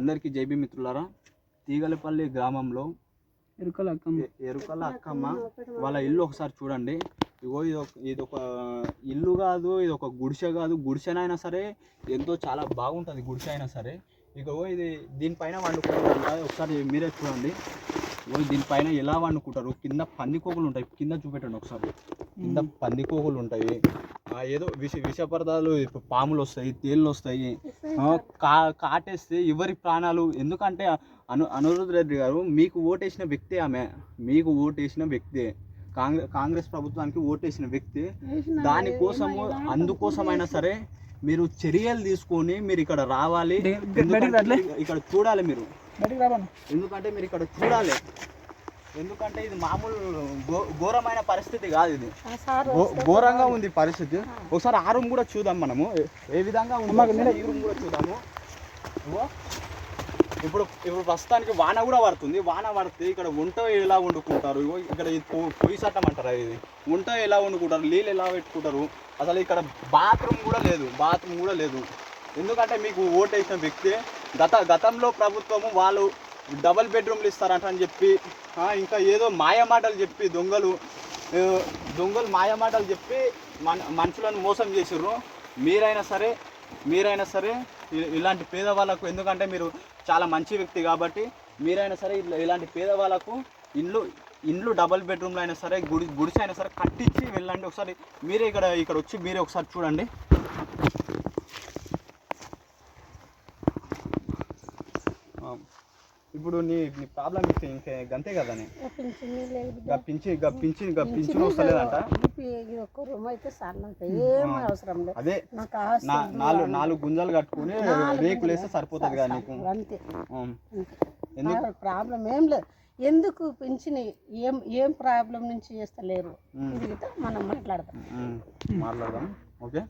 అందరికీ జైబీ మిత్రులారా. తీగలపల్లి గ్రామంలో ఎరుకల అక్కమ్మ. ఎరుకల అక్కమ్మ వాళ్ళ ఇల్లు ఒకసారి చూడండి. ఇగో ఇది ఒక ఇది ఒక ఇల్లు కాదు ఇది ఒక గుడిసె కాదు. గుడిసెనైనా సరే ఎంతో చాలా బాగుంటుంది గుడిసె అయినా సరే. ఇగో ఇది దీనిపైన వండుకుంటారంట. ఒకసారి మీరే చూడండి. ఇగో దీనిపైన ఎలా వండుకుంటారు? కింద పందికోకులు ఉంటాయి. కింద చూపెట్టండి ఒకసారి. కింద పందికోకులు ఉంటాయి. ఏదో విష విష పదార్థాలు ఇప్పుడు పాములు వస్తాయి తేళ్ళు వస్తాయి ఆ, కా కాటేస్తే ఎవరి ప్రాణాలు? ఎందుకంటే అను అనురుద్ రెడ్డి గారు మీకు ఓటేసిన వ్యక్తి ఆమె. మీకు ఓటేసిన వ్యక్తి. కాంగ్రెస్ కాంగ్రెస్ ప్రభుత్వానికి ఓటేసిన వ్యక్తి. దానికోసము అందుకోసమైనా సరే మీరు చర్యలు తీసుకొని మీరు ఇక్కడ రావాలి? ఇక్కడ చూడాలి మీరు. ఎందుకంటే మీరు ఇక్కడ చూడాలి. ఎందుకంటే ఇది మామూలు ఘోరమైన పరిస్థితి కాదు ఇది. ఘోరంగా ఉంది పరిస్థితి. ఒకసారి ఆ రూమ్ కూడా చూద్దాం మనము. ఏ- విధంగా ఉంది ఈ రూమ్ కూడా చూద్దాము. ఇప్పుడు ఇప్పుడు ప్రస్తుతానికి వాన కూడా పడుతుంది. వాన పడితే ఇక్కడ వంట ఎలా వండుకుంటారు? ఇక్కడ పొయ్యి చట్టం అంటారా ఇది? వంట ఎలా వండుకుంటారు? నీళ్ళు ఎలా పెట్టుకుంటారు? అసలు ఇక్కడ బాత్రూమ్ కూడా లేదు. బాత్రూమ్ కూడా లేదు. ఎందుకంటే మీకు ఓటేసిన వ్యక్తి గత గతంలో ప్రభుత్వము వాళ్ళు డబల్ బెడ్రూమ్లు ఇస్తారంట అని చెప్పి ఇంకా ఏదో మాయ మాటలు చెప్పి దొంగలు దొంగలు మాయ మాటలు చెప్పి మన మనుషులను మోసం చేసిర్రు. మీరైనా సరే మీరైనా సరే ఇలాంటి పేదవాళ్ళకు ఎందుకంటే మీరు చాలా మంచి వ్యక్తి కాబట్టి మీరైనా సరే ఇట్లా ఇలాంటి పేదవాళ్ళకు ఇండ్లు ఇండ్లు డబల్ బెడ్రూమ్లో అయినా సరే గుడి గుడిసె అయినా సరే కట్టించి వెళ్ళండి. ఒకసారి మీరే ఇక్కడ ఇక్కడ వచ్చి మీరే ఒకసారి చూడండి. ఇప్పుడు నీ నీ ప్రాబ్లం ఇంకా గంతే కదా గప్పించి గప్పించి గప్పించి వస్తలేదంట? ఒక్క రూమ్ అయితే ఏం అవసరం లేదు. అదే నాలుగు. నాలుగు గుంజాలు కట్టుకుని రేకులు వేస్తే సరిపోతుంది కదా నీకు? అంతే. ఎందుకు? ప్రాబ్లం ఏం లేదు. ఎందుకు పింఛన్ ఏం ఏం ప్రాబ్లం నుంచి చేస్తలేరు? మనం మాట్లాడదాం. మాట్లాడదాం. ఓకే?